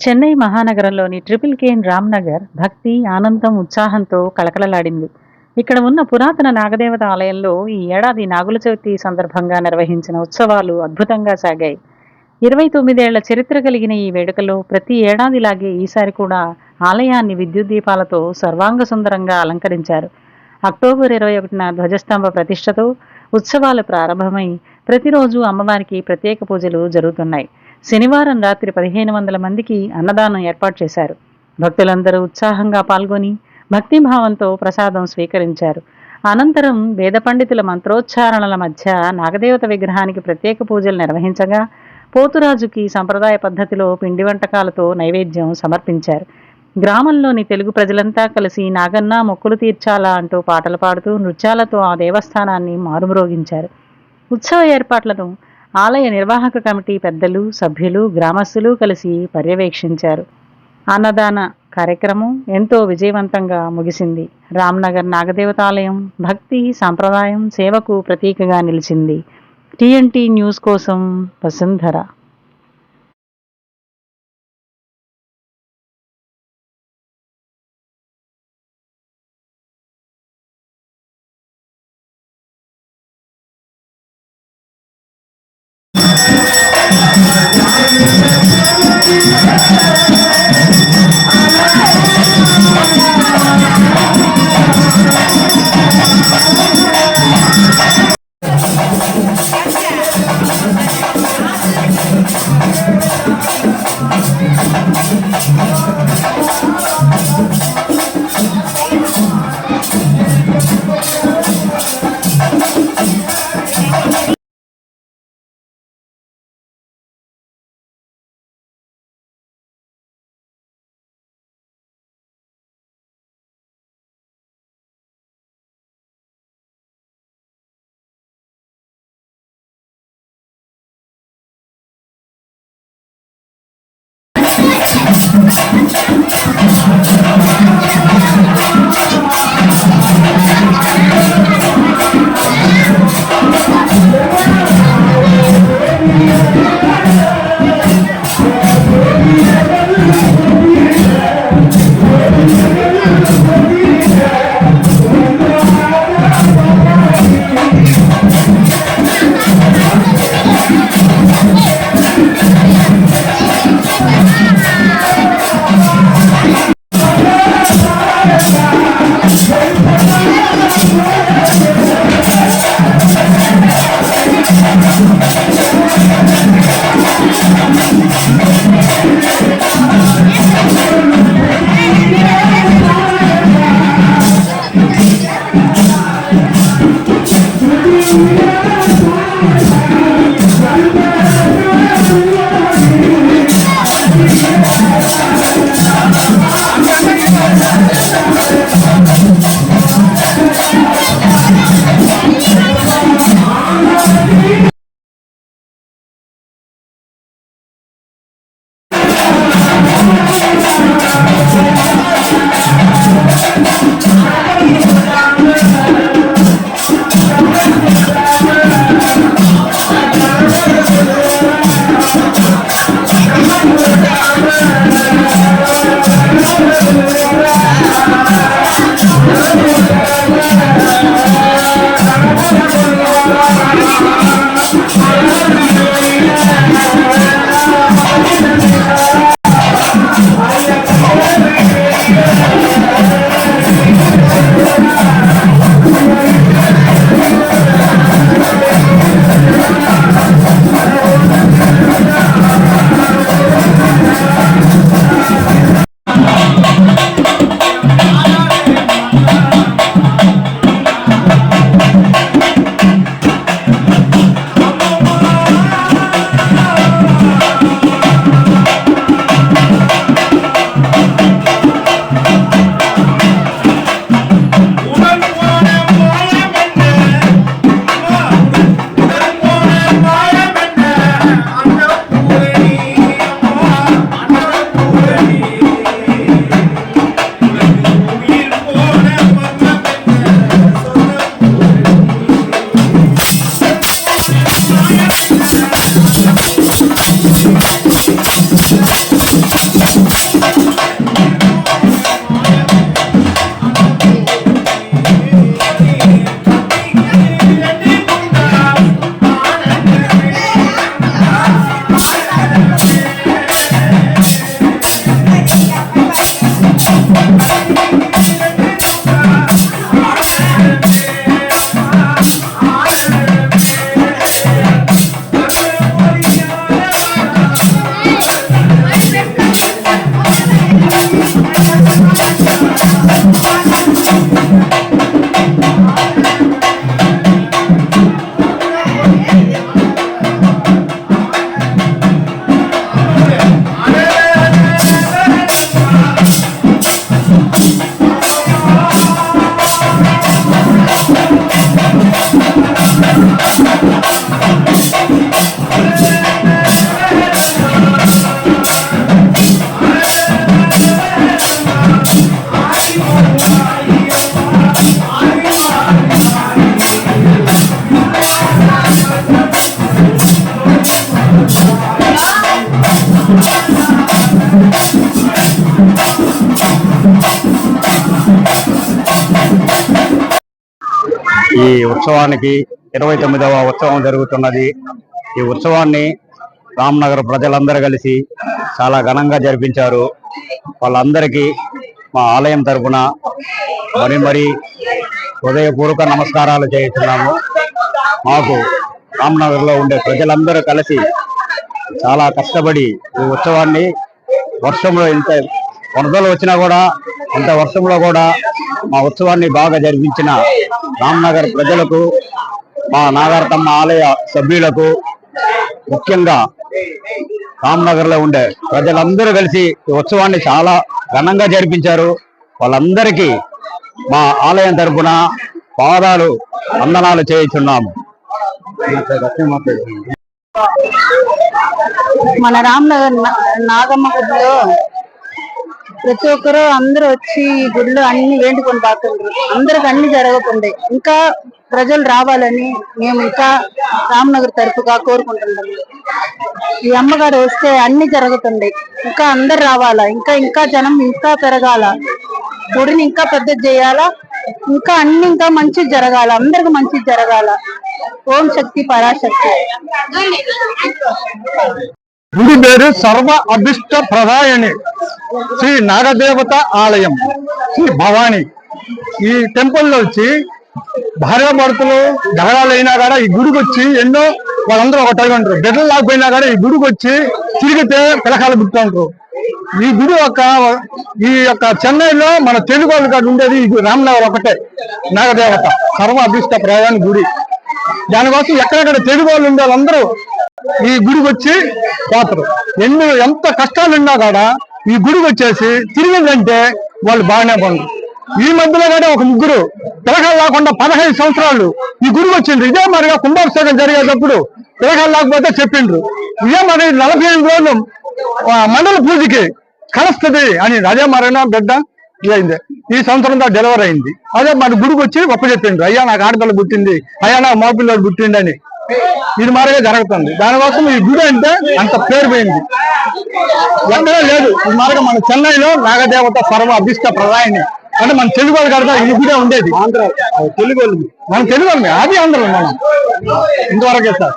చెన్నై మహానగరంలోని ట్రిపుల్ కేన్ రామ్నగర్ భక్తి ఆనందం ఉత్సాహంతో కళకళలాడింది. ఇక్కడ ఉన్న పురాతన నాగదేవత ఆలయంలో ఈ ఏడాది నాగుల చవితి సందర్భంగా నిర్వహించిన ఉత్సవాలు అద్భుతంగా సాగాయి. ఇరవై తొమ్మిదేళ్ళ చరిత్ర కలిగిన ఈ వేడుకలో ప్రతి ఏడాదిలాగే ఈసారి కూడా ఆలయాన్ని విద్యుత్ దీపాలతో సర్వాంగ సుందరంగా అలంకరించారు. అక్టోబర్ ఇరవై ఒకటిన ధ్వజస్తంభ ప్రతిష్టతో ఉత్సవాలు ప్రారంభమై ప్రతిరోజు అమ్మవారికి ప్రత్యేక పూజలు జరుగుతున్నాయి. శనివారం రాత్రి పదిహేను వందల మందికి అన్నదానం ఏర్పాటు చేశారు. భక్తులందరూ ఉత్సాహంగా పాల్గొని భక్తిభావంతో ప్రసాదం స్వీకరించారు. అనంతరం వేద పండితుల మంత్రోచ్చారణల మధ్య నాగదేవత విగ్రహానికి ప్రత్యేక పూజలు నిర్వహించగా పోతురాజుకి సంప్రదాయ పద్ధతిలో పిండి వంటకాలతో నైవేద్యం సమర్పించారు. గ్రామంలోని తెలుగు ప్రజలంతా కలిసి నాగన్న మొక్కులు తీర్చాలా అంటూ పాటలు పాడుతూ నృత్యాలతో ఆ దేవస్థానాన్ని మారుమ్రోగించారు. ఉత్సవ ఏర్పాట్లను ఆలయ నిర్వాహక కమిటీ పెద్దలు సభ్యులు గ్రామస్తులు కలిసి పర్యవేక్షించారు. అన్నదాన కార్యక్రమం ఎంతో విజయవంతంగా ముగిసింది. రామ్నగర్ నాగదేవతాలయం భక్తి సాంప్రదాయం సేవకు ప్రతీకగా నిలిచింది. టీఎన్టీ న్యూస్ కోసం వసుంధర يا ఈ ఉత్సవానికి ఇరవై తొమ్మిదవ ఉత్సవం జరుగుతున్నది. ఈ ఉత్సవాన్ని రామ్నగర్ ప్రజలందరూ కలిసి చాలా ఘనంగా జరిపించారు. వాళ్ళందరికీ మా ఆలయం తరఫున మరి మరి హృదయపూర్వక నమస్కారాలు చేస్తున్నాము. మాకు రామ్నగర్లో ఉండే ప్రజలందరూ కలిసి చాలా కష్టపడి ఈ ఉత్సవాన్ని వర్షంలో ఇంత వరదలు వచ్చినా కూడా ఇంత వర్షంలో కూడా మా ఉత్సవాన్ని బాగా జరిపించిన రామ్నగర్ ప్రజలకు మా నాగార్తమ్మ ఆలయ సభ్యులకు ముఖ్యంగా రామ్నగర్లో ఉండే ప్రజలందరూ కలిసి ఈ ఉత్సవాన్ని చాలా ఘనంగా జరిపించారు. వాళ్ళందరికీ మా ఆలయం తరఫున పాదాలు వందనాలు చేయుచున్నాము. మన రామ్నగర్ నా- నాగమ్మ గుడిలో ప్రతి ఒక్కరు అందరూ వచ్చి ఈ గుడిలో అన్ని వేండుకొని పోతుండ్రు అందరికి అన్ని జరుగుతుంది ఇంకా ప్రజలు రావాలని మేము ఇంకా రామ్నగర్ తరపుగా కోరుకుంటున్నాం. ఈ అమ్మగారు వస్తే అన్ని జరుగుతుంది ఇంకా అందరు రావాలా? ఇంకా ఇంకా జనం ఇంకా పెరగాల? గుడిని ఇంకా పెద్దది చేయాలా? ఇంకా అన్ని ఇంకా మంచి జరగాల అందరికి మంచి జరగాల. ఓం శక్తి పరాశక్తి. గుడి పేరు సర్వ అభిష్ట ప్రదాయని. శ్రీ నాగదేవత ఆలయం. శ్రీ భవాని. ఈ టెంపుల్లో వచ్చి భార్యాభర్తలు జగడాలు అయినా కూడా ఈ గుడికి వచ్చి ఎన్నో వాళ్ళందరూ ఒకటై ఉంటారు. బిడ్డలు లేకపోయినా కూడా ఈ గుడికి వచ్చి తిరిగితే పిలకాలు పుట్టుంటారు ఈ గుడి యొక్క ఈ యొక్క చెన్నైలో మన తెలుగు వాళ్ళు కాదు ఉండేది ఇది రామనగర్ ఒకటే నాగదేవత సర్వ అభిష్ట ప్రయాణ గుడి. దానికోసం ఎక్కడెక్కడ తెలుగు వాళ్ళు ఉండే వాళ్ళందరూ ఈ గుడికి వచ్చి పోతారు. ఎన్ని ఎంత కష్టాలు ఉన్నా కూడా ఈ గుడికి వచ్చేసి తిరిగిందంటే వాళ్ళు బాగానే పండు ఈ మధ్యలో కూడా ఒక ముగ్గురు పిలకలు లేకుండా పదహైదు సంవత్సరాలు ఈ గుడికి వచ్చిండ్రు. ఇదే మరిగా కుంభాభిషేకం జరిగేటప్పుడు పిలకలు లేకపోతే చెప్పిండ్రు. ఇదే మరి నలభై ఐదు రోజులు మండల పూజకి కలుస్తుంది అని అదే మరైనా బిడ్డ ఇదైంది ఈ సంవత్సరంతో డెలివరీ అయింది. అదే మరి గుడికి వచ్చి ఒప్ప చెప్పిండ్రు. అయ్యా నాకు ఆడపిల్ల పుట్టింది. అయ్యా నాకు మా పిల్లడు పుట్టిండి అని. ఇది మారిగా జరుగుతుంది. దానికోసం ఈ గుడి అంటే అంత పేరు పోయింది. ఎక్కడా లేదు. ఈ మార్గం మన చెన్నైలో నాగదేవత సర్వ అభిష్ట ప్రదాయని అంటే మన తెలుగు వాళ్ళు కడతా ఈ గుడే ఉండేది. ఆంధ్ర తెలుగు వాళ్ళు మన తెలుగు అది ఆంధ్ర మనం. ఇంతవరకే సార్.